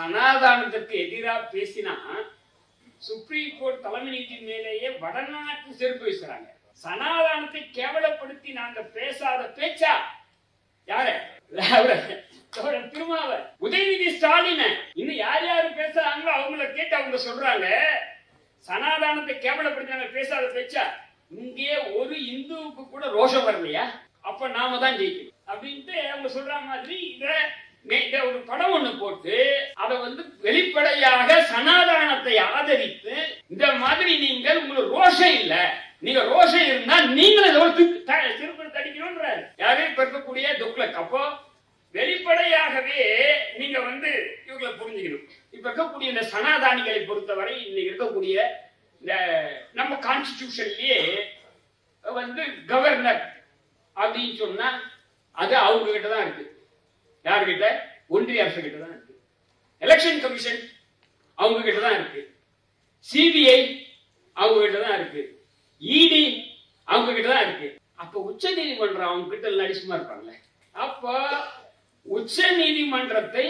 சனாதானத்துக்கு எதிராக பேசினா supreme court தலைமை நீதி மேலேயே வடநாட்டு செருப்பு வீசுறாங்க. சனாதானத்தை கேவலப்படுத்தி நாங்க பேசாத பேச்சா? யாரு? திருமாவ. திருமாவர் உதயநிதி ஸ்டாலின். இன்னும் யார் யாரு பேசுறாங்களோ அவங்கள கேட்டு அவங்க சொல்றாங்க. சனாதானத்தை கேவலப்படுத்தி நாங்க பேசாத பேச்சா? இங்கே ஒரு இந்துவுக்கு கூட ரோஷம் வரலையா? அப்ப நாம தான் ஜெயிக்கணும். அப்படின்ட்டு அவங்க சொல்ற மாதிரி இதை நே- ஒரு படம் ஒண்ணு போட்டு அதை வந்து வெளிப்படையாக சனாதானத்தை ஆதரித்து இந்த மாதிரி நீங்கள் உங்களுக்கு ரோஷம் இல்ல. நீங்க ரோஷம் இருந்தா நீங்களும் இதை ஒரு திருப்பி தடிக்கணும்ன்றாரு யாரு இப்ப இருக்கக்கூடிய துக்ளக் அப்போ வெளிப்படையாகவே நீங்க வந்து இவங்களை புரிஞ்சுக்கணும். இப்ப இருக்கக்கூடிய இந்த சனாதானிகளை பொறுத்தவரை இன்னைக்கு இருக்கக்கூடிய இந்த நம்ம கான்ஸ்டிடியூஷன்லயே வந்து கவர்னர் அப்படின்னு சொன்னா அது அவங்க கிட்ட தான் இருக்கு. யார்கிட்ட ஒன்றிய அரசு கிட்ட தான் இருக்கு. எலெக்ஷன் கமிஷன் அவங்க கிட்ட தான் இருக்கு. சிபிஐ அவங்க கிட்ட தான் இருக்கு. இடி அவங்க கிட்ட தான் இருக்கு. அப்ப உச்ச நீதிமன்றம் அவங்க கிட்ட எல்லாம் சும்மா இருப்பாங்களே? அப்போ உச்ச நீதிமன்றத்தை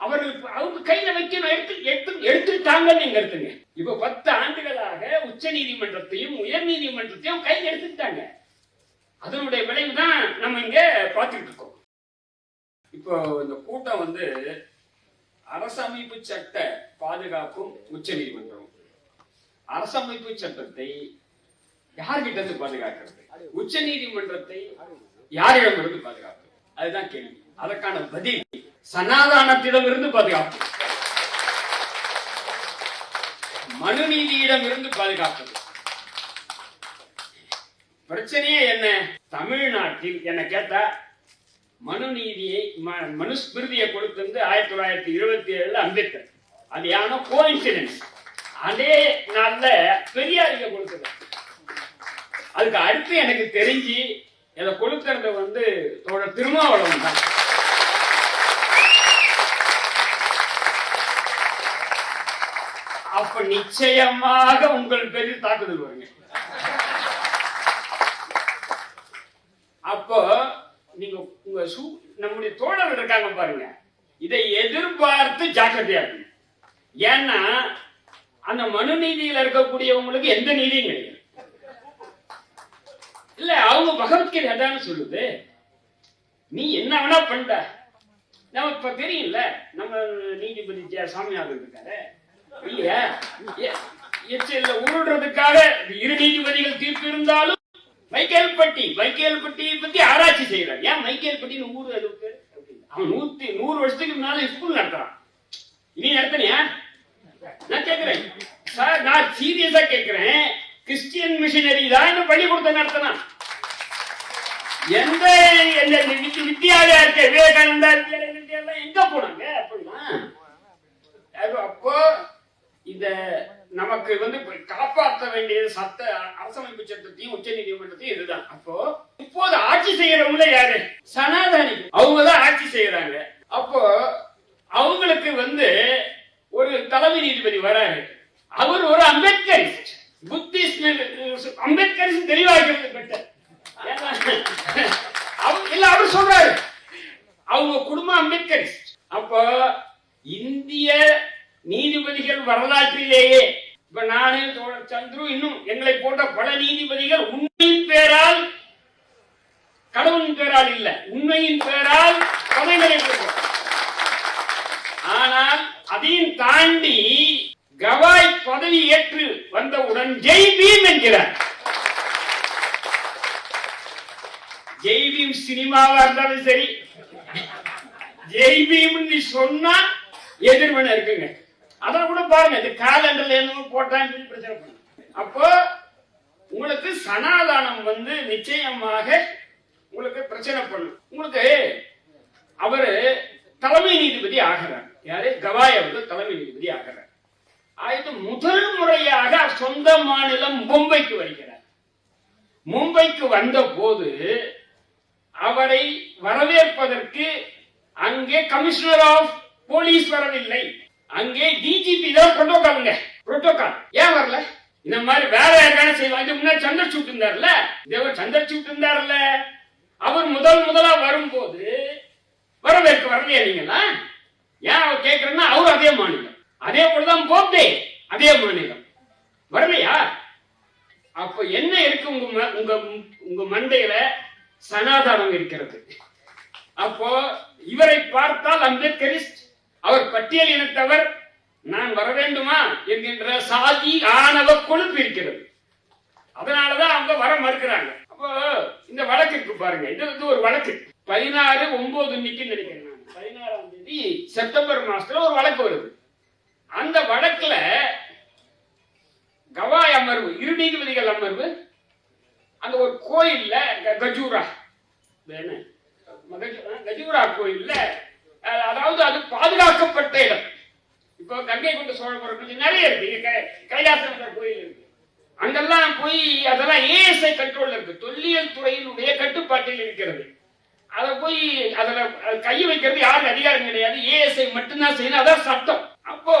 அவர்கள் அவங்க கையில வைக்கணும். எடுத்து எடுத்து எடுத்துட்டாங்கன்னு நீங்க எடுத்துங்க. இப்ப பத்து ஆண்டுகளாக உச்ச நீதிமன்றத்தையும் உயர் நீதிமன்றத்தையும் கையில் எடுத்துட்டாங்க அதனுடைய விளைவு தான் நம்ம இங்க பார்த்துட்டு இருக்கோம். இப்போ இந்த கூட்டம் வந்து அரசமைப்பு சட்ட பாதுகாப்பும் உச்ச நீதிமன்றம். அரசமைப்பு சட்டத்தை யார்கிட்ட இருந்து பாதுகாக்கிறது? உச்ச நீதிமன்றத்தை யாரிடமிருந்து பாதுகாப்பு அதுதான் கேள்வி. அதற்கான பதில் சனாதானத்திடமிருந்து பாதுகாப்பு மனு நீதியிடம் இருந்து பாதுகாப்பது. பிரச்சனையே என்ன? தமிழ்நாட்டில் என்ன கேட்டா மனுநீதியை ம- மனுஸ்மிருதியை கொடுத்தது ஆயிரத்தி தொள்ளாயிரத்தி இருபத்தி ஏழுல அம்பேத்கர். அது யானோ கோஇன்சிடென்ஸ் அதே நாள்ல பெரியாரிக கொடுத்தது அதுக்கு அடுத்து எனக்கு தெரிஞ்சு இதை கொடுக்கறது வந்து தோழர் திருமாவளவன் தான். அப்ப நிச்சயமாக உங்கள் பெரிய தாக்குதல் வருங்க. அப்போ நீங்க உங்க சு நம்முடைய தோழர்கள் இருக்காங்க பாருங்க. இதை எதிர்பார்த்து ஜாக்கிரதையா இருக்கணும் ஏன்னா அந்த மனு நீதியில இருக்கக்கூடியவங்களுக்கு எந்த நீதியும் கிடையாது. இல்ல அவங்க பகவத்கீதை அதான் சொல்லுது. நீ என்ன வேணா பண்ற. நம்ம இப்ப தெரியும்ல நம்ம நீதிபதி ஜெய சாமிநாதன் இருக்காரு. இல்லையா? உருடுறதுக்காக இரு நீதிபதிகள் தீர்ப்பு இருந்தாலும் மைக்கேல்பட்டி மைக்கேல்பட்டியை பத்தி ஆராய்ச்சி செய்யறான் ஏன் மைக்கேல்பட்டின்னு ஊர் அது? அவன் நூத்தி நூறு வருஷத்துக்கு முன்னால ஸ்கூல் நடத்துறான். இனி நடத்தனியா? நான் கேக்குறேன். சார் நான் சீரியஸா கேக்குறேன். கிறிஸ்டியன் மிஷினரி தான் இந்த பள்ளிக்கூடத்தை நடத்தினான். எந்த எந்த வித்- வித்யாலயா இருக்க? விவேகானந்தா எங்க போனாங்க? அப்படின்னா அப்போ இந்த நமக்கு வந்து காப்பாற்ற வேண்டியது சட்ட அரசமைப்பு சட்டத்தையும் உச்ச நீதிமன்றத்தையும் இதுதான். அப்போ இப்போது ஆட்சி செய்யறவங்கள யாரு? சனாதனி. அவங்க தான் ஆட்சி செய்யறாங்க. அப்போ அவங்களுக்கு வந்து ஒரு தலைமை நீதிபதி வராரு. அவர் ஒரு அம்பேத்கரிஸ்ட். புத்திஸ்ட் அம்பேத்கரிஸ்ட் தெளிவாகிறது பெட்டர் இல்ல அவர் சொல்றாரு. அவங்க குடும்பம் அம்பேத்கரிஸ்ட். அப்போ இந்திய நீதிபதிகள் வரலாற்றிலேயே இப்ப நானு தோழர் சந்துரு இன்னும் எங்களை போன்ற பல நீதிபதிகள் உண்மையின் பேரால் கடவுளின் பேரால் இல்ல உண்மையின் பேரால் பதவிகளை ஆனால் அதையும் தாண்டி கவாய் பதவி ஏற்று வந்தவுடன் ஜெய் பீம் என்கிறார். ஜெய் பீம் சினிமாவா இருந்தாலும் சரி ஜெய் பீம் சொன்னா எதிர்மனை இருக்குங்க. அதான் கூட பாருங்க இது காலண்டர்ல என்ன போட்டான்னு பிரச்சனை பண்ணு. அப்போ உங்களுக்கு சனாதானம் வந்து நிச்சயமாக உங்களுக்கு பிரச்சனை பண்ணும். உங்களுக்கு அவரு தலைமை நீதிபதி ஆகிறார். யாரு? கவாய் அவர்கள் தலைமை நீதிபதி ஆகிறார். ஆயிரத்து முதல் முறையாக சொந்த மாநிலம் மும்பைக்கு வருகிறார். மும்பைக்கு வந்த போது அவரை வரவேற்பதற்கு அங்கே கமிஷனர் ஆஃப் போலீஸ் வரவில்லை. அங்கே டிஜிபி தான் புரோட்டோகாலுங்க புரோட்டோகால் ஏன் வரல? இந்த மாதிரி வேலை யாருக்கான செய்யலாம் இது முன்னாடி சந்திரசூட் இருந்தார்ல? தேவர் சந்திரசூட் இருந்தார்ல? அவர் முதல் முதலா வரும்போது வரவேற்கு வரலையா நீங்களா? ஏன் அவர் கேட்கறேன்னா அவர் அதே மாநிலம். அதே போலதான் போப்தே அதே மாநிலம். வரலையா? அப்ப என்ன இருக்கு உங்க உங்க உங்க மண்டையில? சனாதானம் இருக்கிறது. அப்போ இவரை பார்த்தால் அம்பேத்கரிஸ்ட் அவர் பட்டியல் இனத்தவர் நான் வர வேண்டுமா என்கின்ற சாதி ஆணவ கொழுப்பு இருக்கிறது. அதனாலதான் அவங்க வர மறுக்கிறாங்க. அப்போ இந்த வழக்கு இருக்கு பாருங்க. இது வந்து ஒரு வழக்கு. பதினாறு ஒன்பது இன்னைக்கு நினைக்கிறேன் நான். பதினாறாம் தேதி செப்டம்பர் மாசத்துல ஒரு வழக்கு வருது. அந்த வழக்குல கவாய் அமர்வு இரு நீதிபதிகள் அமர்வு அந்த ஒரு கோயில்ல கஜூரா இது கஜூரா கோயில்ல அதாவது அது பாதுகாக்கப்பட்ட இடம் இப்போ கங்கை கொண்ட சோழபுரம் கொஞ்சம் நிறைய இருக்கு. இங்க கைலாசம் கோயில் இருக்கு. அங்கெல்லாம் போய் அதெல்லாம் ஏஎஸ்ஐ கண்ட்ரோல் இருக்கு. தொல்லியல் துறையினுடைய கட்டுப்பாட்டில் இருக்கிறது. அதை போய் அதுல அது வைக்கிறது யாரும் அதிகாரம் கிடையாது. ஏஎஸ்ஐ மட்டும்தான் செய்யணும். அதான் சட்டம். அப்போ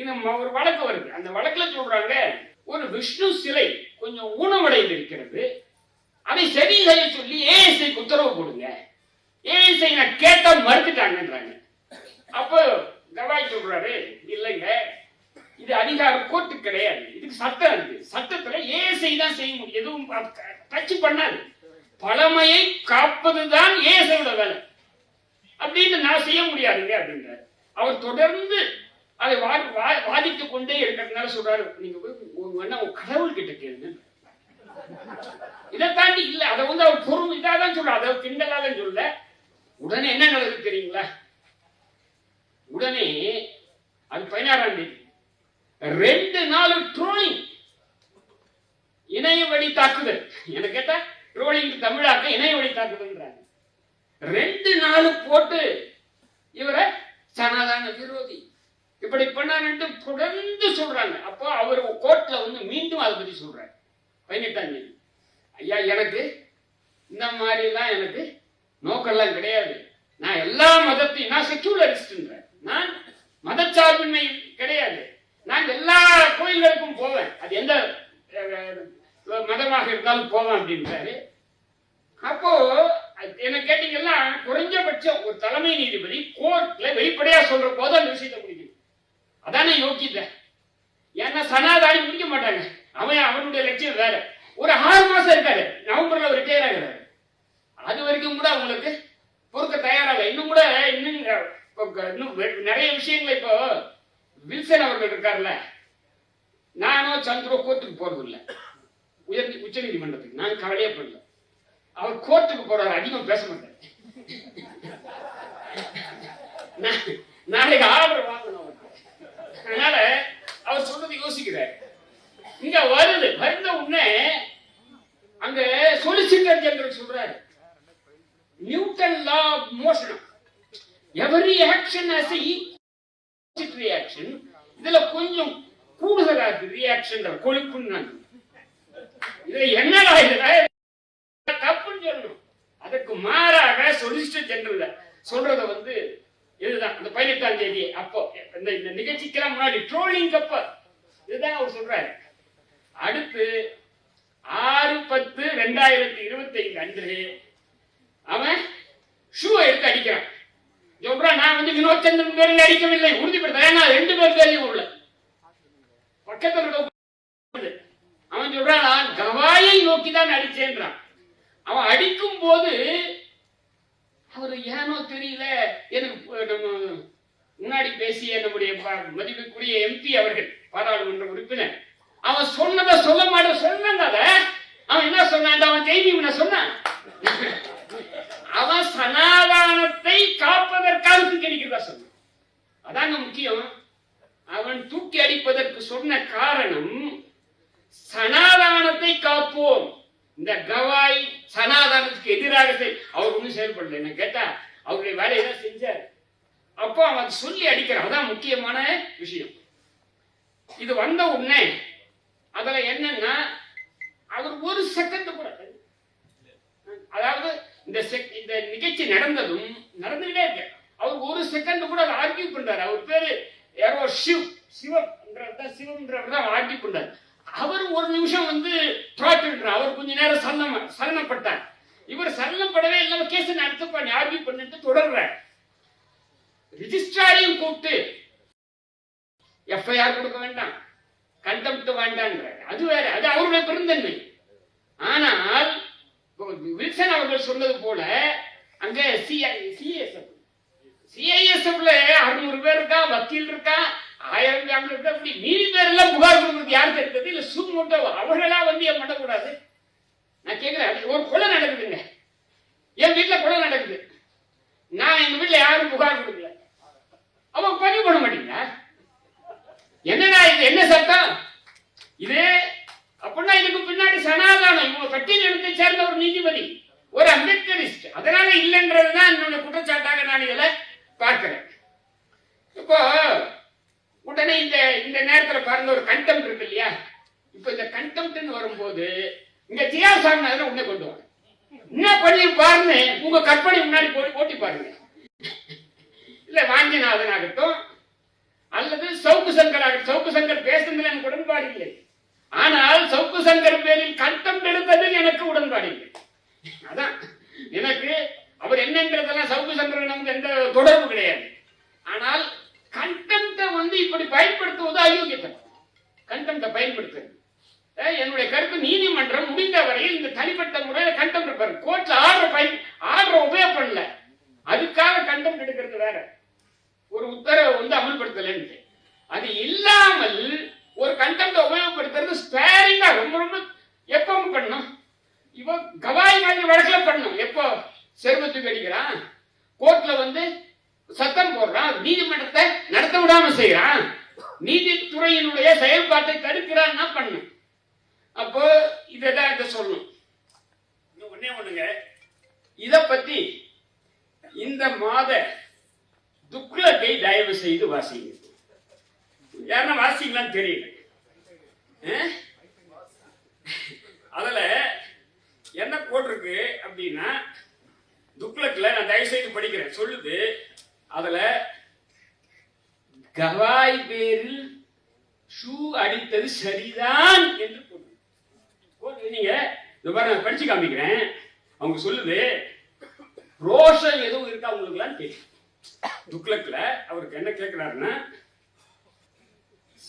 இது ஒரு வழக்கு வருது. அந்த வழக்குல சொல்றாங்க ஒரு விஷ்ணு சிலை கொஞ்சம் ஊனமடைந்து இருக்கிறது அதை சரி செய்ய சொல்லி ஏஎஸ்ஐக்கு உத்தரவு கொடுங்க ஏஎஸ்ஐ நான் கேட்டா மறுத்துட்டாங்கன்றாங்க அப்போ கவாய் சொல்றாரு இல்லைங்க இது அதிகார கோர்ட்டு கிடையாது. இதுக்கு சட்டம் இருக்கு. சட்டத்துல ஏஎஸ்ஐ தான் செய்ய முடியும். எதுவும் டச் பண்ணாது. பழமையை காப்பதுதான் ஏஎஸ்ஐயோட வேலை. அப்படின்னு நான் செய்ய முடியாதுங்க அப்படின்றாரு. அவர் தொடர்ந்து அதை வா- வா- கொண்டே இருக்கிறதுனால சொல்றாரு நீங்க போய் வேணா கடவுள் கிட்ட கேளுங்க. இதை தாண்டி இல்ல அதை வந்து அவர் பொறுமை இதாதான் சொல்ற அதை கிண்டலாதான் சொல்ல உடனே என்ன நடக்குது தெரியுங்களா? உடனே அது பதினாறாம் தேதி. ரெண்டு நாள் ட்ரோலிங் இணைய வழி தாக்குதல். என்ன கேட்டா? ட்ரோலிங் தமிழாக்க இணைய வழி தாக்குதல்ன்றாங்க. ரெண்டு நாள் போட்டு இவரை சனாதான விரோதி. இப்படி பண்ணான்ட்டு தொடர்ந்து சொல்றாங்க. அப்போ அவர் கோர்ட்ல வந்து மீண்டும் அதை பத்தி சொல்றாரு. பதினெட்டாம் தேதி. ஐயா எனக்கு இந்த மாதிரி எனக்கு நோக்கெல்லாம் கிடையாது. நான் எல்லா மதத்தையும் நான் செக்யூலரிஸ்ட்ன்றேன் நான் மதச்சார்பின்மை கிடையாது. நான் எல்லா கோயில்களுக்கும் போவேன். அது எந்த மதமாக இருந்தாலும் போவேன் அப்படின்றாரு. அப்போ அது என்ன கேட்டீங்கன்னா குறைஞ்சபட்சம் ஒரு தலைமை நீதிபதி கோர்ட்ல வெளிப்படையா சொல்ற போது அந்த விஷயத்தை முடிக்கணும். அதானே யோக்கியத. ஏன்னா சனாதானி முடிக்க மாட்டாங்க. அவன் அவனுடைய லட்சியம் வேற. ஒரு ஆறு மாசம் இருக்காரு. நவம்பர்ல ரிட்டையர் ஆகிறாரு. அது வரைக்கும் கூட அவங்களுக்கு பொறுக்க தயாராக இன்னும் கூட இன்னும் இன்னும் நிறைய விஷயங்கள் இப்போ வில்சன் அவர்கள் இருக்கார்ல. நானோ சந்திரோ கோர்ட்டுக்கு போறது இல்ல உயர் உச்ச நீதிமன்றத்துக்கு. நான் கவலையே பண்ணல அவர் கோர்ட்டுக்கு போறாரு. அதிகம் பேச மாட்டார். நாளைக்கு ஆர்டர் வாங்கணும் அதனால அவர் சொல்றது யோசிக்கிறார். இங்க வருது. வந்த உடனே அங்க சொலிசிட்டர் ஜெனரல் சொல்றாரு. Newton law of motion every action has reaction இதுல கொஞ்சம் கூடுதலா இருக்கு ரியாக்ஷன் கொழுப்புன்னு இதுல என்னடா இதுல தப்புன்னு சொல்லணும். அதுக்கு மாறாக சொலிசிட்டர் ஜெனரல் சொல்றத வந்து இதுதான். அந்த பதினெட்டாம் தேதி அப்போ இந்த இந்த நிகழ்ச்சிக்கெல்லாம் முன்னாடி ட்ரோலிங் அப்ப. இதுதான் அவர் சொல்றாரு. அடுத்து ஆறு பத்து ரெண்டாயிரத்தி இருபத்தி ஐந்து அன்று அவன் ஷூ எடுத்து அடிக்கிறான். சொல்றான் நான் வந்து வினோத் சந்திரன் பேரில் அடிக்கவில்லை. உறுதிப்படுத்த ஏன்னா ரெண்டு பேர் தெரியும் உள்ள பக்கத்தில் அவன் சொல்றான் நான் கவாயை நோக்கி தான் அடிச்சேன்றான் அவன் அடிக்கும் போது அவர் ஏனோ தெரியல. எனக்கு நம்ம முன்னாடி பேசிய நம்முடைய மதிப்புக்குரிய எம்பி அவர்கள் பாராளுமன்ற உறுப்பினர் அவன் சொன்னதை சொல்ல மாட்டேன் சொன்னாங்க. அவன் என்ன சொன்னான்? அவன் செய்தி சொன்னான். அவன் சனாதானத்தை காப்பதற்காக தூக்கி அடிக்கிறதா சொன்னான் அதாங்க முக்கியம். அவன் தூக்கி அடிப்பதற்கு சொன்ன காரணம் சனாதானத்தை காப்போம். இந்த கவாய் சனாதானத்துக்கு எதிராக அவர் ஒன்றும் செயல்படல. என்ன கேட்டா அவருடைய வேலையை தான் செஞ்சார். அப்போ அவன் சொல்லி அடிக்கிறான். அதான் முக்கியமான விஷயம். இது வந்த உடனே அதுல என்னன்னா அவர் ஒரு செகண்ட் கூட அதாவது இந்த செக்- இந்த நிகழ்ச்சி நடந்ததும் நடந்துகிட்டே இருக்கு அவர் ஒரு செகண்ட் கூட அதை ஆர்கியூ பண்றாரு. அவர் பேரு யாரோ சிவ் சிவம் தான் சிவம்ன்றவர் தான் ஆர்கியூ பண்றாரு. அவர் ஒரு நிமிஷம் வந்து தோற்றுன்றார் அவர் கொஞ்ச நேரம் சலனம் சலனப்பட்டார் இவர் சலனப்படவே இல்லாம கேஸ் நடத்த பண்ணி ஆர்கியூ பண்ணிட்டு தொடர்றார். ரிஜிஸ்ட்ராரையும் கூப்பிட்டு எஃப்ஐஆர் கொடுக்க வேண்டாம். கண்டெம்ட் வேண்டான்ற அது வேற அது அவருடைய பெருந்தன்மை. ஆனால் வில்சன் அவர்கள் சொன்னது போல அங்க சிஐ சிஎஸ்எஃப் சிஐஎஸ்எஃப்ல அறுநூறு பேர் இருக்கா? வக்கீல் இருக்கா? ஆயிரம் பேங்க் இருக்கா? அப்படி மீதி பேர் எல்லாம் புகார் கொடுக்கறது யாருக்கு இருக்குது இல்ல சுமூட்டோ அவர்களா வந்து ஏன் பண்ணக்கூடாது? நான் கேட்கிறேன் ஒரு கொலை நடக்குதுங்க. என் வீட்டுல கொலை நடக்குது. நான் எங்க வீட்டுல யாரும் புகார் கொடுக்கல. அவன் பதிவு பண்ண மாட்டீங்களா? என்னடா இது? என்ன சட்டம்? இது அப்படின்னா இதுக்கு பின்னாடி சனாதானம். இவங்க பட்டியல் சேர்ந்த ஒரு நீதிபதி ஒரு அம்பேத்கரிஸ்ட். அதனால இல்லைன்றதுதான் என்னுடைய குற்றச்சாட்டாக நான் இதில் பார்க்கிறேன். இப்போ உடனே இந்த இந்த நேரத்தில் பாருங்க ஒரு கண்டெம்ட் இருக்கு இல்லையா? இப்போ இந்த கண்டெம்ட்னு வரும்போது இங்க ஜியா சாமிநாதன் உன்னை கொண்டு வாங்க என்ன பண்ணி பாருங்க உங்க கற்பனை முன்னாடி போட்டு ஓட்டி பாருங்க. இல்ல வாஞ்சிநாதன் ஆகட்டும் அல்லது சவுக்கு சங்கர் ஆகட்டும் சவுக்கு சங்கர் பேசுனதுல எனக்கு உடன்பாடு இல்லை. ஆனால் சவுக்கு சங்கர் பேரில் கண்டம் எழுந்தது எனக்கு உடன்பாடு இல்லை அதான் எனக்கு அவர் என்னன்றதெல்லாம் சவுக்கு சங்கர் நமக்கு எந்த தொடர்பு கிடையாது ஆனால் கண்டெம்ட்டை வந்து இப்படி பயன்படுத்துவது அயோக்கியத்தனம் கண்டெம்ட்டை பயன்படுத்துறது அஹ் என்னுடைய கருத்து நீதிமன்றம் முடிந்த வரையில் இந்த தனிப்பட்ட முறையில் கண்டம் இருப்பாரு கோர்ட்ல ஆர்டர் பயன் ஆர்டர் உபயோக பண்ணல அதுக்காக கண்டம் எடுக்கிறது வேற ஒரு உத்தரவை வந்து அமல்படுத்தலன்ட்டு அது இல்லாமல் ஒரு கண்டெம்ட்டை உபயோகப்படுத்துறது ஸ்பேரிங்கா ரொம்ப ரொம்ப எப்போ பண்ணணும் இவ கவாய் மாதிரி வழக்குல பண்ணணும் எப்போ செருமத்துக்கு அடிக்கிறான் கோர்ட்ல வந்து சத்தம் போடுறான் நீதிமன்றத்தை நடத்த விடாம செய்யறான் நீதித்துறையினுடைய செயல்பாட்டை தடுக்கிறான்னா பண்ணும் அப்போ இதான் இத சொல்லணும் இன்னும் ஒண்ணே ஒண்ணுங்க இத பத்தி இந்த மாத துக்ளத்தை தயவு செய்து வாசிங்க யாருன்னா வாசிங்களான்னு தெரியல. அதுல என்ன போட்டிருக்கு அப்படின்னா துக்ளக்ல நான் தயவு செய்து படிக்கிறேன். சொல்லுது. அதுல கவாய் பேரில் ஷூ அடித்தது சரிதான் என்று போட்டு நீங்க இந்த மாதிரி நான் படிச்சு காமிக்கிறேன். அவங்க சொல்லுது ரோஷம் எதுவும் இருக்கா உங்களுக்குலாம் தெரியும் துக்ளக்ல அவருக்கு என்ன கேட்கிறாருன்னா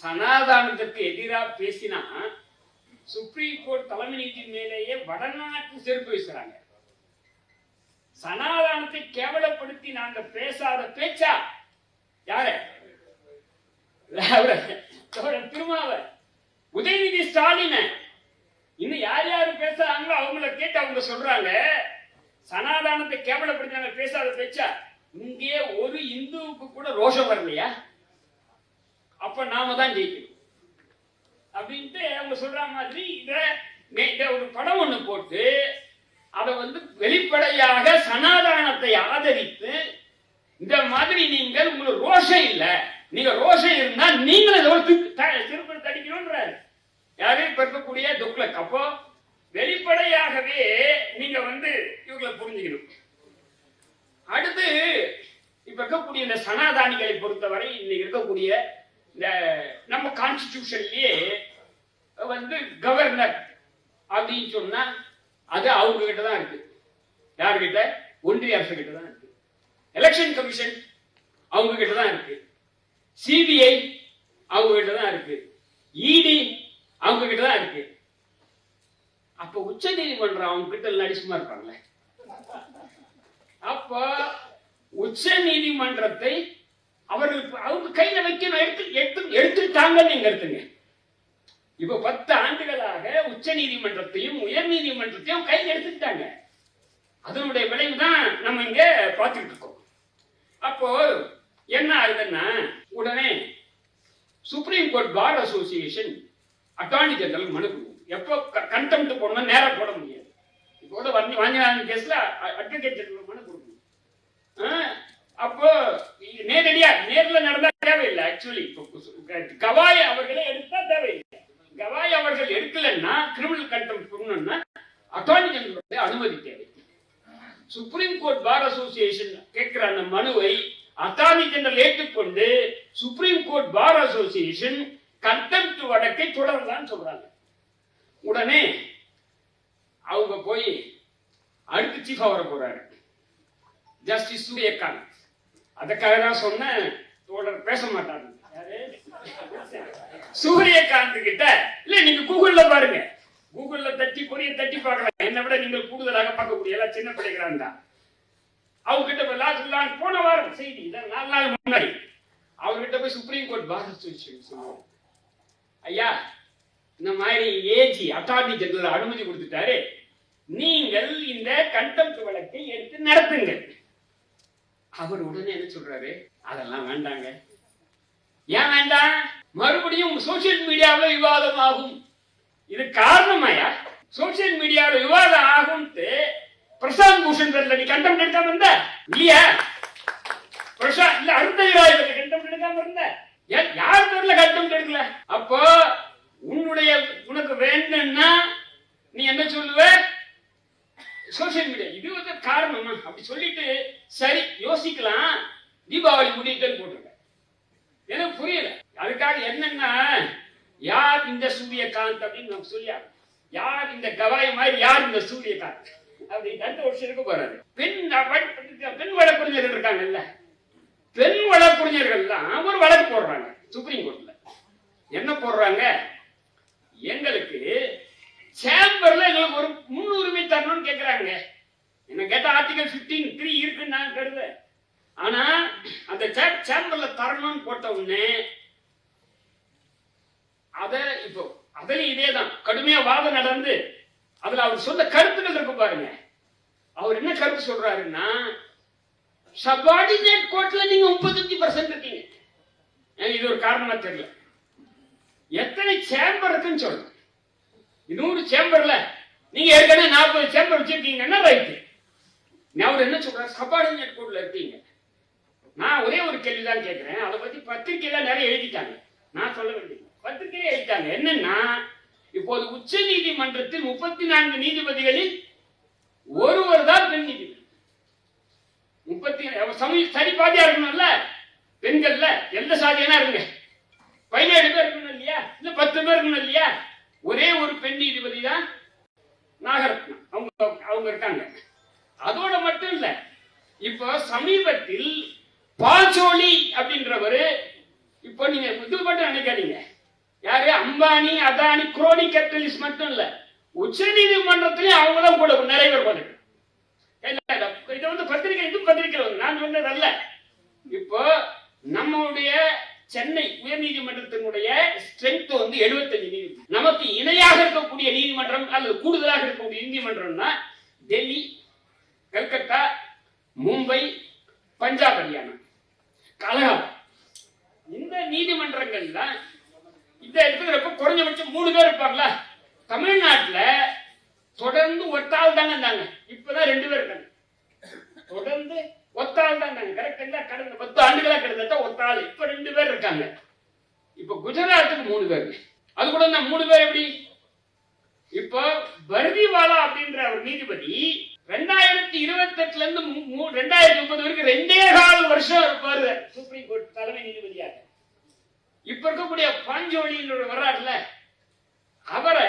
சனாதானத்திற்கு எதிராக பேசினா சுப்ரீம் கோர்ட் தலைமை நீதி மேலேயே வடநாட்டு செருப்பு வீசுறாங்க. சனாதானத்தை கேவலப்படுத்தி நாங்க பேசாத பேச்சா? யாரு? திருமாவர் உதயநிதி ஸ்டாலின். இன்னும் யார் யார் பேசுறாங்களோ அவங்கள கேட்டு அவங்க சொல்றாங்க. சனாதானத்தை கேவலப்படுத்தி நாங்க பேசாத பேச்சா? இங்கே ஒரு இந்துவுக்கு கூட ரோஷம் வரலையா? அப்ப நாம தான் ஜெயிக்கணும். அப்படின்ட்டு அவங்க சொல்ற மாதிரி இத ஒரு படம் ஒண்ணு போட்டு அதை வந்து வெளிப்படையாக சனாதானத்தை ஆதரித்து இந்த மாதிரி நீங்கள் உங்களுக்கு ரோஷம் இல்ல. நீங்க ரோஷம் இருந்தா நீங்களும் இதோட திருப்பி தடிக்கணும்ன்றாரு. யாரும் இப்ப இருக்கக்கூடிய துக்ளக் அப்போ வெளிப்படையாகவே நீங்க வந்து இவங்களை புரிஞ்சுக்கணும். அடுத்து இப்ப இருக்கக்கூடிய இந்த சனாதானிகளை பொறுத்தவரை இன்னைக்கு இருக்கக்கூடிய இந்த நம்ம கான்ஸ்டியூஷன்லயே வந்து கவர்னர் அப்படின்னு சொன்னா அது அவங்க கிட்ட தான் இருக்கு. யார்கிட்ட? ஒன்றிய அரசு கிட்ட தான் இருக்கு. எலெக்ஷன் கமிஷன் அவங்க கிட்ட தான் இருக்கு. சிபிஐ அவங்க கிட்ட தான் இருக்கு. இடி அவங்க கிட்ட தான் இருக்கு. அப்ப உச்ச நீதிமன்றம் அவங்க கிட்ட நடிசுமா இருப்பாங்களே. அப்ப உச்ச நீதிமன்றத்தை அவர்களுக்கு அவங்க கையில வைக்கணும் எடுத்து எடுத்து எடுத்துட்டாங்கன்னு நீங்க எடுத்துங்க இப்ப பத்து ஆண்டுகளாக உச்ச நீதிமன்றத்தையும் உயர் நீதிமன்றத்தையும் கையில் எடுத்துட்டாங்க அதனுடைய விளைவு தான் நம்ம இங்க பார்த்துட்டு இருக்கோம். அப்போ என்ன ஆகுதுன்னா உடனே supreme court bar association attorney general மனு எப்போ கண்டெம்ட் போடணும் நேரம் போட முடியாது. இப்போ கூட வாங்கினாங்க கேஸ்ல அட்வொகேட் ஜெனரல் மனு கொடுக்கணும். ஆ, அப்போ நேரடியா நேர்ல நடந்தா தேவையில்லை ஆக்சுவலி கவாய் அவர்களை எடுத்தா தேவையில்லை. கவாய் அவர்கள் எடுக்கலன்னா கிரிமினல் கண்டெம்ட் பண்ணணும்னா அட்டார்னி ஜெனரலுடைய அனுமதி தேவை. சுப்ரீம் கோர்ட் பார் அசோசியேஷன் கேட்கிற அந்த மனுவை அட்டார்னி ஜெனரல் ஏற்றுக்கொண்டு supreme court bar association contempt வழக்கை தொடரலாம்னு சொல்றாங்க. உடனே அவங்க போய் அடுத்து சீஃபா வர போறாரு. ஜஸ்டிஸ் சூரியகாந்த். அதுக்காக தான் சொன்னேன். தோழர் பேச மாட்டாங்க சூரியகாந்த் கிட்ட இல்ல நீங்க கூகுள்ல பாருங்க. கூகுள்ல தட்டி பொரிய தட்டி பார்க்கலாம். என்னை விட நீங்கள் கூடுதலாக பார்க்கக்கூடிய எல்லாம் சின்ன பிள்ளைகளான் தான் அவங்க கிட்ட போய் லா போன வாரம் செய்தி. இதான் நாலு நாள் முன்னாடி. அவர்கிட்ட போய் சுப்ரீம் கோர்ட் பார் சொல்லுவோம் ஐயா இந்த மாதிரி ஏஜி அட்டார்னி ஜெனரல் அனுமதி கொடுத்துட்டாரு. நீங்கள் இந்த கண்டெம்ட் வழக்கை எடுத்து நடத்துங்கள். அவர் உடனே என்ன சொல்றாரு? அதெல்லாம் வேண்டாங்க. ஏன் வேண்டாம்? மறுபடியும் சோசியல் மீடியாவில் விவாதம் ஆகும். இது காரணமாயா சோசியல் மீடியாவில் விவாதம் ஆகும்ட்டு பிரசாந்த் பூஷன் பேர்ல நீ கண்டம் எடுக்காம இருந்த? இல்லையா பிரசாந்த் இல்ல அருந்ததிராய் பேர்ல கண்டம் எடுக்காம இருந்த? ஏன் யார் பேர்ல கண்டம் எடுக்கல? அப்போ உன்னுடைய உனக்கு வேண்டும்னா நீ என்ன சொல்லுவ? சோசியல் மீடியா இது வந்து காரணம் அப்படி சொல்லிட்டு சரி யோசிக்கலாம். தீபாவளி முடியுதுன்னு போட்டிருக்க எனக்கு புரியல. அதுக்காக என்னன்னா யார் இந்த சூரியகாந்த் அப்படின்னு நம்ம சொல்லியா யார் இந்த கவாய் மாதிரி யார் இந்த சூரியகாந்த்? அப்படி தந்த வருஷம் இருக்க போறாரு. பெண் பெண் வழக்குறிஞர்கள் இருக்காங்கல்ல. பெண் வழக்கறிஞர்கள்லாம் ஒரு வழக்கு போடுறாங்க சுப்ரீம் கோர்ட்ல. என்ன போடுறாங்க? எங்களுக்கு சேம்பர்ல எங்களுக்கு ஒரு முன்னுரிமை தரணும்னு கேட்கிறாங்க என்ன கேட்டா ஆர்டிகல் 15 த்ரீ இருக்குன்னு நான் கருத. ஆனா அந்த சேம்பர்ல தரணும்னு போட்ட உடனே அத இப்போ அதுலயும் இதேதான். கடுமையா வாதம் நடந்து அதுல அவர் சொன்ன கருத்துக்கள் இருக்கு பாருங்க. அவர் என்ன கருத்து சொல்றாருன்னா சபார்டினேட் கோட்ல நீங்க முப்பத்தஞ்சு பர்சன்ட் இருக்கீங்க. இது ஒரு காரணமா தெரியல. எத்தனை சேம்பர் இருக்குன்னு சொல்லுங்க நூறு சேம்பர்ல. நீங்க ஏற்கனவே நாற்பது சேம்பர் வச்சிருக்கீங்கன்னா ரைட்டு அவர் என்ன சொல்றாரு? சபார்டினேட் கோர்ட்ல இருக்கீங்க. நான் ஒரே ஒரு கேள்வி தான் கேட்கிறேன் அதை பத்தி பத்திரிகையில நிறைய எழுதிட்டாங்க. நான் சொல்ல வேண்டியது பத்திரிகையில எழுதிட்டாங்க. என்னன்னா இப்போது உச்ச நீதிமன்றத்தில் முப்பத்தி நான்கு நீதிபதிகளில் ஒருவர் தான் பெண் நீதிபதி. முப்பத்தி சமய சரி பாதியா இருக்கணும்ல? பெண்கள்ல. எந்த சாதியனா இருங்க. பதினேழு பேர் இருக்கணும் இல்லையா? இல்ல பத்து பேர் இருக்கணும் இல்லையா? ஒரே ஒரு பெண் நீதிபதி தான் நாகரத்னம் அவங்க அவங்க இருக்காங்க. அதோட மட்டும் இல்ல இப்ப சமீபத்தில் பாச்சோலி அப்படின்றவரு இப்போ நீங்க இது மட்டும் நினைக்காதீங்க. யாரு? அம்பானி அதானி குரோனி கேபிட்டலிஸ்ட் மட்டும் இல்ல உச்ச நீதிமன்றத்திலையும் அவங்க தான் கூட நிறைய பேர் பாருங்க இதை வந்து பத்திரிகை இது பத்திரிகை நான் சொன்னது அல்ல இப்போ நம்மளுடைய சென்னை உயர்நீதிமன்றத்தினுடைய ஸ்ட்ரென்த் வந்து 75 நீதிமன்றம். நமக்கு இணையாக இருக்கக்கூடிய நீதிமன்றம் அல்லது கூடுதலாக இருக்கக்கூடிய நீதிமன்றம்னா டெல்லி கல்கத்தா மும்பை பஞ்சாப் ஹரியானா. கலகம் இந்த நீதிமன்றங்கள்ல இந்த இருக்கிறப்ப குறைஞ்சபட்சம் மூணு பேர் இருப்பாங்களா தமிழ்நாட்டில் தொடர்ந்து ஒத்தாள் தாங்க இருந்தாங்க. இப்பதான் ரெண்டு பேர் இருக்காங்க. தொடர்ந்து ஒத்தாள் தான் இருந்தாங்க கரெக்டா கடந்த பத்து ஆண்டுகளா கிட்டத்தட்ட ஒத்தாள். இப்ப ரெண்டு பேர் இருக்காங்க. இப்ப குஜராத்துக்கு மூணு பேர். அது கூட நான் மூணு பேர் எப்படி? இப்போ பர்திவாலா அப்படின்ற ஒரு நீதிபதி ரெண்டாயிரத்தி இருபத்தி எட்டுல இருந்து ரெண்டாயிரத்தி முப்பது வரைக்கும் ரெண்டே கால் வருஷம் இருப்பாரு. சுப்ரீம் கோர்ட் தலைமை நீதிபதியாக. இப்ப இருக்கக்கூடிய பாஞ்சோலின்ற வர்றாருல அவரை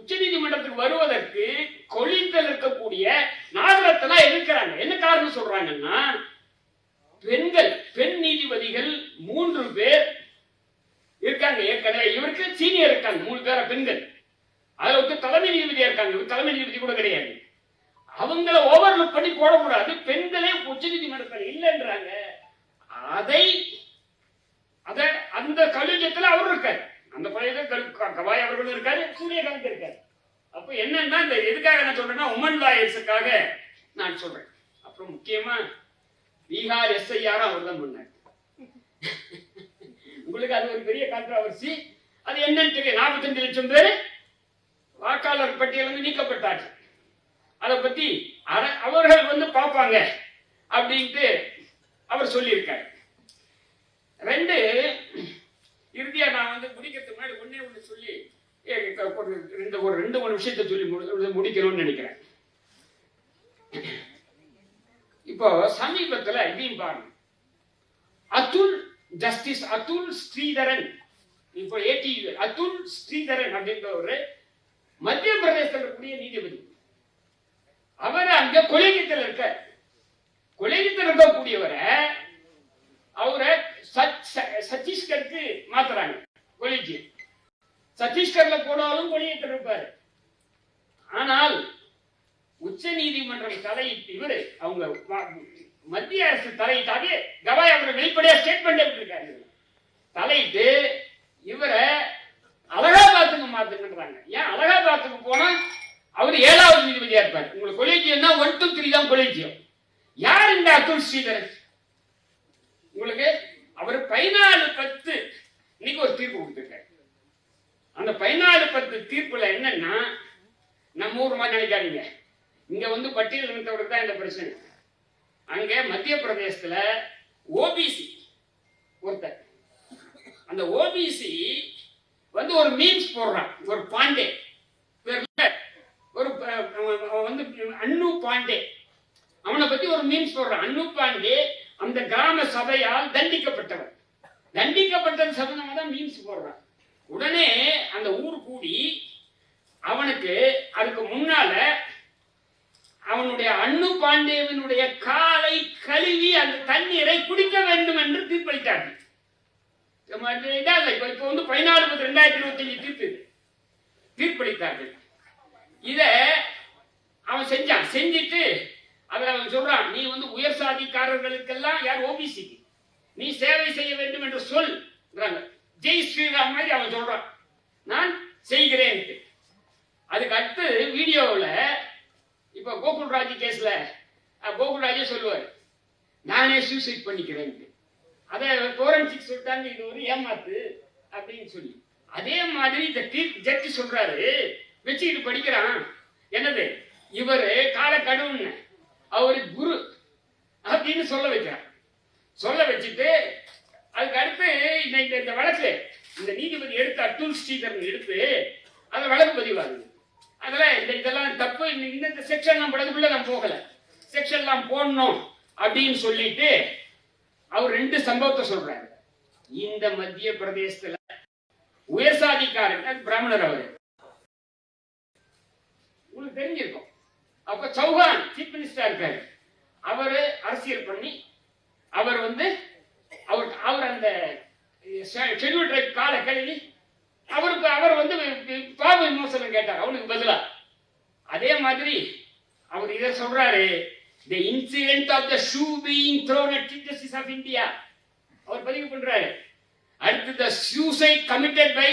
உச்ச நீதிமன்றத்துக்கு வருவதற்கு கொழித்தல் இருக்கக்கூடிய நாகரத்தனா எதிர்க்கிறாங்க. என்ன காரணம் சொல்றாங்கன்னா பெண்கள் பெண் நீதிபதிகள் மூன்று பேர் இருக்காங்க ஏற்கனவே. இவருக்கு சீனியர் இருக்காங்க மூணு பேரா பெண்கள். அதுல வந்து தலைமை நீதிபதியா இருக்காங்க. இவர் தலைமை நீதிபதி கூட கிடையாது. அவங்கள ஓவர்லுக் பண்ணி போடக்கூடாது. பெண்களே உச்ச நீதிமன்றத்தில் இல்லைன்றாங்க. அதை அதை அந்த கலிஜத்துல அவர் இருக்காரு. அந்த பழைய கவாய் அவர்களும் இருக்காரு சூரியகாந்த் இருக்காரு. அப்ப என்னன்னா இந்த எதுக்காக நான் சொல்றேன்னா உமன் லாயர்ஸுக்காக நான் சொல்றேன். அப்புறம் முக்கியமா பீகார் எஸ்ஐஆர் அவர் தான் பண்ணார் உங்களுக்கு அது ஒரு பெரிய கான்ட்ராவர்சி அது என்னன்னு தெரியும் நாற்பத்தஞ்சு லட்சம் பேர் வாக்காளர் பட்டியல் வந்து நீக்கப்பட்டார் அதை பத்தி அவர்கள் வந்து பார்ப்பாங்க அப்படின்ட்டு அவர் சொல்லியிருக்காரு. ரெண்டு இறுதியா நான் வந்து முடிக்கிறதுக்கு முன்னாடி ஒன்னே ஒண்ணு சொல்லி ரெண்டு ஒரு ரெண்டு மூணு விஷயத்தை சொல்லி முடிக்கணும்னு நினைக்கிறேன். இப்போ சமீபத்துல இதையும் பாருங்க. அதுல் ஜஸ்டிஸ் அதுல் ஸ்ரீதரன் இப்போ ஏடி அதுல் ஸ்ரீதரன் அப்படின்ற ஒரு மத்திய பிரதேசத்தில் இருக்கக்கூடிய நீதிபதி. அவர் அங்க கொலைகத்தில் இருக்க கொலைகத்தில் இருக்கக்கூடியவரை அவரை சத்- சத்தீஸ்கருக்கு மாத்துறாங்க. கொலிஜியம் சத்தீஸ்கர்ல போனாலும் கொடியிட்டு இருப்பாரு ஆனால் உச்ச நீதிமன்றம் தலையிட்டு இவரு அவங்க மத்திய அரசு தலையிட்டாவே கவாய் அவரை வெளிப்படையா ஸ்டேட்மெண்ட் இருக்காரு தலையிட்டு இவரை அலகாபாத்துக்கு மாத்துங்கன்றாங்க. ஏன் அலகாபாத்துக்கு போனா அவர் ஏழாவது நீதிபதியா இருப்பார். உங்களுக்கு கொலேஜியம்னா ஒன் டூ த்ரீ தான் கொலேஜியம். யார் இந்த அத்துல் ஸ்ரீதர் உங்களுக்கு அவர் பதினாலு பத்து இன்னைக்கு ஒரு தீர்ப்பு கொடுத்துருக்காரு. அந்த பதினாலு பத்து தீர்ப்புல என்னன்னா நம்ம ஊர் மாதிரி நினைக்காதீங்க. இங்க வந்து பட்டியல் இனத்தவருக்கு தான் இந்த பிரச்சனை. அங்க மத்திய பிரதேசத்துல ஓபிசி ஒருத்தர். அந்த ஓபிசி வந்து ஒரு மீன்ஸ் போடுறான். ஒரு பாண்டே. ஒரு வந்து அன்னு பாண்டே. அவனை பத்தி ஒரு மீன்ஸ் போடுறான். அன்னு பாண்டே அந்த கிராம சபையால் தண்டிக்கப்பட்டவன். தண்டிக்கப்பட்டது சம்பந்தமா தான் மீன்ஸ் போடுறான். உடனே அந்த ஊர் கூடி அவனுக்கு அதுக்கு முன்னால அவனுடைய அண்ணு பாண்டேவனுடைய காலை கழுவி அந்த தண்ணீரை குடிக்க வேண்டும் என்று தீர்ப்பளித்தார்கள். இப்ப வந்து பதினாலு பத்து ரெண்டாயிரத்தி இருபத்தி அஞ்சு தீர்ப்பு தீர்ப்பளித்தார்கள். இத அவன் செஞ்சான். செஞ்சுட்டு அதுல அவன் சொல்றான் நீ வந்து உயர் சாதிக்காரர்களுக்கெல்லாம் யார் ஓபிசி நீ சேவை செய்ய வேண்டும் என்று சொல்றாங்க ஜெய் ஸ்ரீராம் மாதிரி அவன் சொல்றான். நான் செய்கிறேன் அதுக்கு அடுத்து வீடியோவில் இப்போ கோகுல்ராஜ் கேஸ்ல கோகுல் கோகுல்ராஜே சொல்லுவார். நானே சூசைட் பண்ணிக்கிறேன் அதை ஃபோரன்சிக் சொல்லிட்டாங்க இது ஒரு ஏமாத்து அப்படின்னு சொல்லி. அதே மாதிரி இந்த தீர்ப்பு ஜட்ஜி சொல்றாரு வச்சுக்கிட்டு படிக்கிறான். என்னது? இவர் கால கடவுன்னு. அவரு குரு அப்படின்னு சொல்ல வைக்கிறார். சொல்ல வச்சுட்டு அதுக்கு அடுத்து இந்த இந்த இந்த வழக்கு இந்த நீதிபதி எடுத்து அத்துல் ஸ்ரீதரன் எடுத்து அந்த வழக்கு பதிவாகுது. அதெல்லாம் இந்த இதெல்லாம் தப்பு. இந்த இந்த- இந்த செக்ஷன்லாம் அதுக்குள்ள நான் போகல. செக்ஷன்லாம் போடணும் அப்படின்னு சொல்லிட்டு அவர் ரெண்டு சம்பவத்தை சொல்றாரு. இந்த மத்திய பிரதேசத்துல உயர்சாதிக்காரன் பிராமணர் அவரு. உங்களுக்கு தெரிஞ்சிருக்கும். அப்ப சௌஹான் சீஃப் மினிஸ்டர் இருக்காரு. அவரு அரசியல் பண்ணி அவர் வந்து அவர் அவர் அந்த செல்வ காலை கழுவி அவருக்கு அவர் வந்து பாப விமோசனம் கேட்டார் அவனுக்கு பதிலா அதே மாதிரி அவர் இதை சொல்றாரு the incident of the shoe being thrown at justice of India அவர் பதிவு பண்றாரு அடுத்து the suicide committed by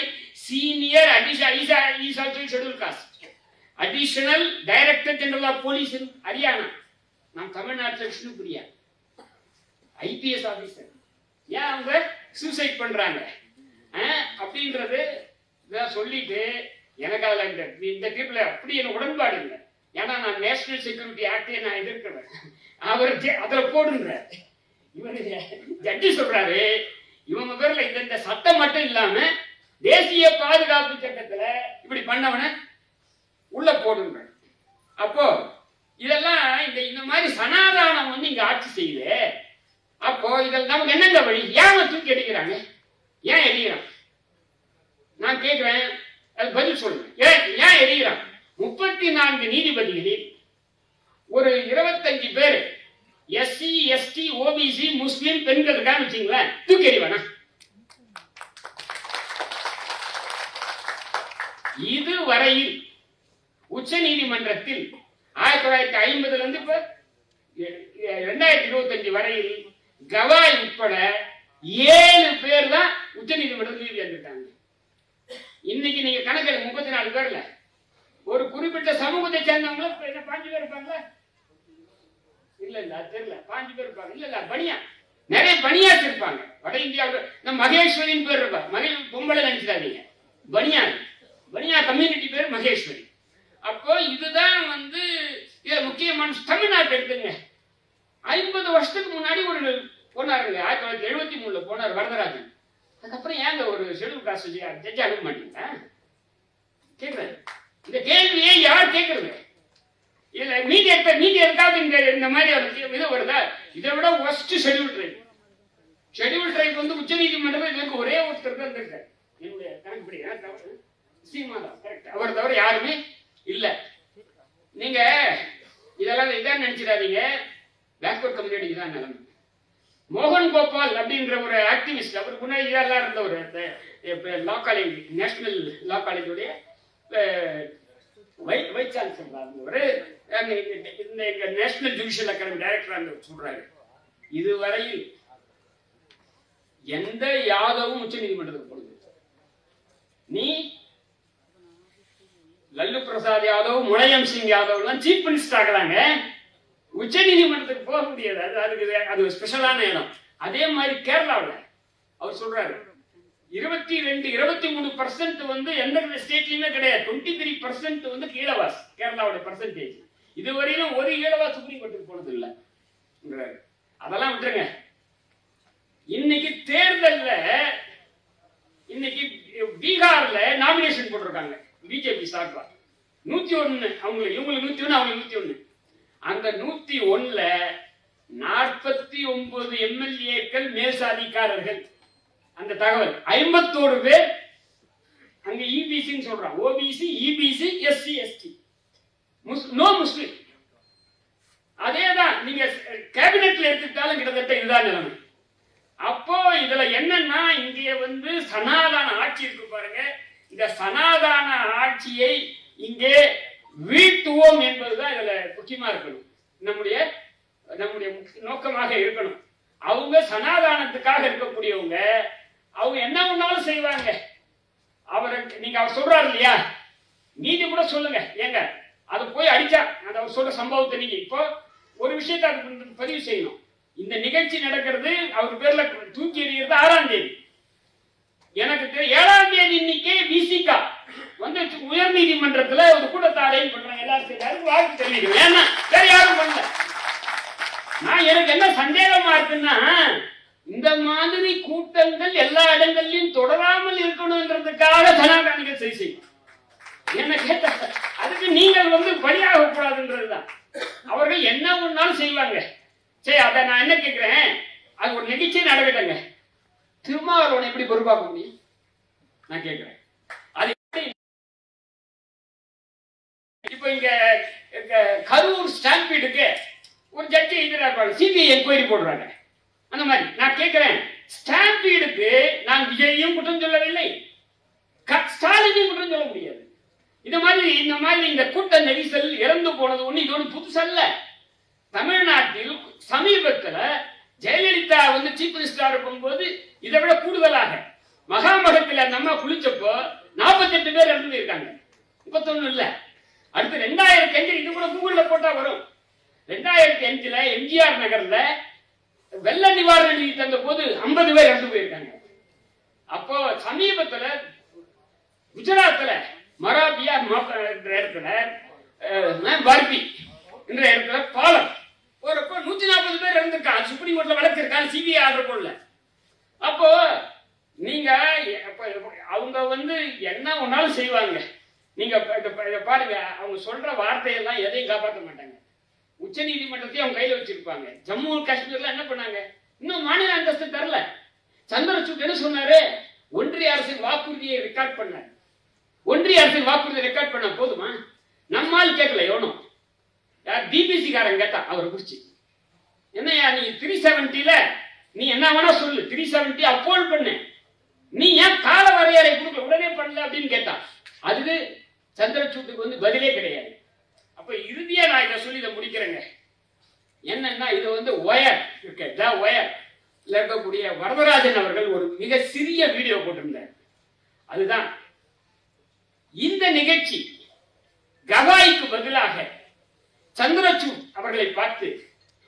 senior additional schedule caste additional director general of police Haryana நான் தமிழ்நாட்டில் விஷ்ணுபிரியா ஐபிஎஸ் ஆஃபீஸர் ஏன் அவங்க சூசைட் பண்றாங்க? அப்படின்றது சொல்லிட்டு எனக்கு அதில் இந்த இந்த தீர்ப்புல அப்படி என் உடன்பாடு இல்லை. ஏன்னா நான் நேஷனல் செக்யூரிட்டி ஆக்டே நான் எதிர்க்கிறேன். அவர் அதில் அதுல போடுன்ற இவரு ஜட்ஜி சொல்றாரு இவங்க பேர்ல இந்த இந்த சட்டம் மட்டும் இல்லாம தேசிய பாதுகாப்பு சட்டத்துல இப்படி பண்ணவன உள்ள போடுன்ற அப்போ இதெல்லாம் இந்த இந்த மாதிரி சனாதானம் வந்து இங்க ஆட்சி செய்யுது. அப்போ இதில் நமக்கு என்னங்க வழி? ஏன் அவன் தூக்கி அடிக்கிறாங்க? ஏன் எரிகிறான்? நான் கேட்கிறேன் அது பதில் சொல்லுங்க. ஏன் ஏன் எரிகிறான்? முப்பத்தி நான்கு நீதிபதிகளில் ஒரு இருபத்தஞ்சு பேர் எஸ்சி எஸ்டி ஓபிசி முஸ்லீம் பெண்கள் இருக்கான்னு வச்சுங்களேன் தூக்கி எறிவானா? இதுவரையில் உச்ச நீதிமன்றத்தில் ஆயிரத்தி தொள்ளாயிரத்தி ஐம்பதுல இருந்து இப்ப ரெண்டாயிரத்தி இருபத்தஞ்சு வரையில் கவாய் உட்பட ஏழு பேர் தான் உச்ச நீதிமன்றத்தில் நீதி அளித்தாங்க இன்னைக்கு நீங்க கணக்கில் முப்பத்தி நாலு பேர்ல ஒரு குறிப்பிட்ட சமூகத்தை சேர்ந்தவங்களும் என்ன பாஞ்சு பேர் இருப்பாங்களா? இல்ல இல்ல தெரியல. பாஞ்சு பேர் இருப்பாங்க. இல்ல இல்ல பனியா? நிறைய பனியா இருப்பாங்க. வட இந்தியாவில் நம்ம மகேஸ்வரின்னு பேர் இருப்பா. மகே பொம்பளை நினைச்சிடாதீங்க. பனியா? பனியா கம்யூனிட்டி பேர் மகேஸ்வரி. அப்போ இதுதான் வந்து இதுல முக்கியமான தமிழ்நாட்டில் எடுத்துங்க. ஐம்பது வருஷத்துக்கு முன்னாடி ஒரு போனாருங்க. ஆயிரத்தி தொள்ளாயிரத்தி எழுபத்தி மூணுல போனார் வரதராஜன். அதுக்கப்புறம் ஏங்க ஒரு ஷெடியூல் காஸ்ட் ஜட்ஜ் அனுப்ப மாட்டீங்க கேட்குறேன் இந்த கேள்வியை யார் கேட்கறது? இதுல மீதி எடுத்த மீதி இருக்காது இந்த இந்த மாதிரி ஒரு இது வருதா? இதை விட ஒஸ்ட் ஷெடியூல் ட்ரைப் ஷெடியூல் ட்ரைப் வந்து உச்ச நீதிமன்றத்தில் இதுக்கு ஒரே ஒருத்தர் தான் இருந்திருக்காரு. என்னுடைய கணக்குப்படி சீமாதா கரெக்ட் அவர் தவிர யாருமே இல்ல. நீங்க இதெல்லாம் இதான் நினைச்சிடாதீங்க. பேக்வர்ட் கம்யூனிட்டிக்கு தான் நிலைமை மோகன் கோபால் அப்படின்ற ஒரு ஆக்டிவிஸ்ட் அவர் முன்னாடி இதெல்லாம் இருந்தவர் லா காலேஜ் நேஷனல் லா காலேஜுடைய வை வைஸ் சான்சலர் இருந்தவர் இந்த- எங்க நேஷனல் ஜுடிஷியல் அகாடமி டைரக்டர் அந்த சொல்றாரு. இதுவரையில் எந்த யாதவும் உச்ச நீதிமன்றத்துக்கு போனது நீ லல்லு பிரசாத் யாதவ் முனையம் சிங் யாதவ் எல்லாம் சீஃப் மினிஸ்டர் ஆகிறாங்க உச்ச நீதிமன்றத்துக்கு போக முடியாது. அது அதுக்கு அது ஸ்பெஷலான இடம். அதே மாதிரி கேரளாவில் அவர் சொல்றாரு இருபத்தி ரெண்டு இருபத்தி மூணு பர்சன்ட் வந்து எந்த ஸ்டேட்லயுமே கிடையாது. டுவெண்ட்டி த்ரீ பர்சன்ட் வந்து கீழவாஸ் கேரளாவோட பர்சன்டேஜ் இதுவரையிலும் ஒரு ஈழவா சுப்ரீம் கோர்ட்டுக்கு போனது இல்ல அதெல்லாம் விட்டுருங்க. இன்னைக்கு தேர்தல்ல இன்னைக்கு பீகார்ல நாமினேஷன் போட்டிருக்காங்க. பிஜேபி சார்பா. நூத்தி ஒண்ணு அவங்களுக்கு இவங்களுக்கு நூத்தி ஒண்ணு அவங்களுக்கு நூத்தி ஒன்னு அந்த நூத்தி ஒன்ல நாற்பத்தி ஒன்பது எம்எல்ஏக்கள் மேசாதிக்காரர்கள் அந்த தகவல். ஐம்பத்தோரு பேர் அங்க இபிசின்னு சொல்றான். OBC EBC SC ST no Muslim. அதேதான். நீங்க கேபினெட்ல எடுத்துட்டாலும் கிட்டத்தட்ட இதுதான் நிலைமை. அப்போ இதுல என்னன்னா இங்கே வந்து சனாதான ஆட்சி இருக்கு பாருங்க. இந்த சனாதான ஆட்சியை இங்கே வீழ்த்துவோம் என்பதுதான் இதுல முக்கியமா இருக்கணும். நம்முடைய நம்முடைய முக்கிய நோக்கமாக இருக்கணும். அவங்க சனாதானத்துக்காக இருக்கக்கூடியவங்க அவங்க என்ன ஒன்னாலும் செய்வாங்க. அவருக்கு நீங்க அவர் சொல்றாரு இல்லையா? நீதி கூட சொல்லுங்க. ஏங்க அது போய் அடிச்சா அந்த அவர் சொல்ற சம்பவத்தை நீங்க இப்போ ஒரு விஷயத்த பதிவு செய்யணும். இந்த நிகழ்ச்சி நடக்கிறது அவர் பேர்ல தூக்கி எறிகிறது ஆறாம் தேதி. எனக்கு தெரி- ஏழாம் தேதி இன்னைக்கே விசிகா வந்து உயர் நீதிமன்றத்துல ஒரு கூட்டத்தாரையும் பண்றாங்க. எல்லாரும் சரி அதுக்கு வாழ்த்து தெரிவிக்கிறேன். ஏன்னா வேற யாரும் பண்ணல. நான் எனக்கு என்ன சந்தேகமா இருக்குன்னா இந்த மாதிரி கூட்டங்கள் எல்லா இடங்கள்லயும் தொடராமல் இருக்கணும்ன்றதுக்காக ஜனாதானிகள் சரி செய்யும். என்ன கேட்ட அதுக்கு நீங்கள் வந்து பலியாக கூடாதுன்றதுதான். அவர்கள் என்ன ஒண்ணாலும் செய்வாங்க. சரி அதை நான் என்ன கேட்கிறேன் அது ஒரு நிகழ்ச்சி நடக்கட்டங்க திருமாவளவன் எப்படி பொறுப்பாக்க முடியும் நான் கேட்கிறேன் இங்க கரூர் ஸ்டாம்பீடுக்கு ஒரு ஜட்ஜி இருக்கிறார் சிபிஐ என்கொயரி போடுறாங்க. அந்த மாதிரி. நான் கேட்கிறேன் ஸ்டாம்பீடுக்கு நான் விஜயையும் குற்றம் சொல்லவில்லை. ஸ்டாலினையும் குற்றம் சொல்ல முடியாது. இந்த மாதிரி இந்த மாதிரி இந்த கூட்ட நெரிசல் இறந்து போனது ஒண்ணு இது ஒண்ணு புதுசல்ல தமிழ்நாட்டில் சமீபத்துல ஜெயலலிதா வந்து சீஃப் மினிஸ்டரா இருக்கும்போது இதை விட கூடுதலாக மகாமகத்தில் அந்த அம்மா குளிச்சப்போ நாற்பத்தெட்டு பேர் இறந்து இருக்காங்க முப்பத்தொன்னு இல்ல. அடுத்து ரெண்டாயிரத்தி அஞ்சு இது கூட கூகுள்ல போட்டா வரும். ரெண்டாயிரத்தி அஞ்சுல எம்ஜிஆர் நகர்ல வெள்ள நிவாரண நிதி தந்த போது ஐம்பது பேர் இறந்து போயிருக்காங்க. அப்போ சமீபத்துல குஜராத்ல மராபியா என்ற இடத்துல அஹ், பர்பி என்ற இடத்துல பாலம். போறப்போ நூத்தி நாற்பது பேர் இருந்திருக்காங்க சுப்ரீம் கோர்ட்ல வழக்கு இருக்காங்க சிபிஐ ஆர்டர் போடல. அப்போ நீங்க அவங்க வந்து என்ன ஒன்னாலும் செய்வாங்க. நீங்க இதை பாருங்க. அவங்க சொல்ற வார்த்தையெல்லாம் எதையும் காப்பாற்ற மாட்டாங்க. உச்ச நீதிமன்றத்தையும் அவங்க கையில வச்சிருப்பாங்க. ஜம்மு காஷ்மீர்ல என்ன பண்ணாங்க? இன்னும் மாநில அந்தஸ்து தரல. சந்திரசூட் என்ன சொன்னாரு? ஒன்றிய அரசின் வாக்குறுதியை ரெக்கார்ட் பண்ண ஒன்றிய அரசின் வாக்குறுதியை ரெக்கார்ட் பண்ண போதுமா? நம்மால் கேட்கல எவனும் யார்? பிபிசி காரன் கேட்டா அவரை குறிச்சு என்னையா நீ த்ரீ செவன்டில நீ என்ன வேணா சொல்லு. த்ரீ செவன்டி அப்போல் பண்ணு. நீ ஏன் கால வரையறை கொடுக்க உடனே பண்ணல அப்படின்னு கேட்டா. அதுக்கு சந்திரசூட்டுக்கு வந்து பதிலே கிடையாது. அப்ப இறுதியா நான் இதை சொல்லி இதை முடிக்கிறேங்க. என்னன்னா இது வந்து ஒயர். இருக்கு த ஒயர். இருக்கக்கூடிய வரதராஜன் அவர்கள் ஒரு மிக சிறிய வீடியோ போட்டிருந்தார். அதுதான் இந்த நிகழ்ச்சி கவாய்க்கு பதிலாக சந்திரசூட் அவர்களை பார்த்து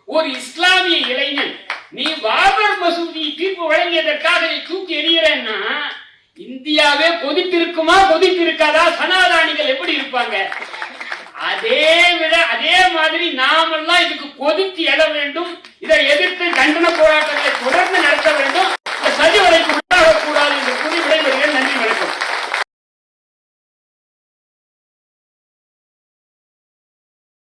ஒரு இஸ்லாமிய இளைஞன் நீ பாபர் மசூதி தீர்ப்பு வழங்கியதற்காக தூக்கி எறிகிறேன்னா இந்தியாவே கொதித்திருக்குமா? கொதித்திருக்காதா? சனாதானிகள் எப்படி இருப்பாங்க? அதே விட அதே மாதிரி நாமெல்லாம் இதுக்கு கொதித்து எழ வேண்டும். இதை எதிர்த்து கண்டன போராட்டங்களை தொடர்ந்து நடத்த வேண்டும். சதி வரைக்கும்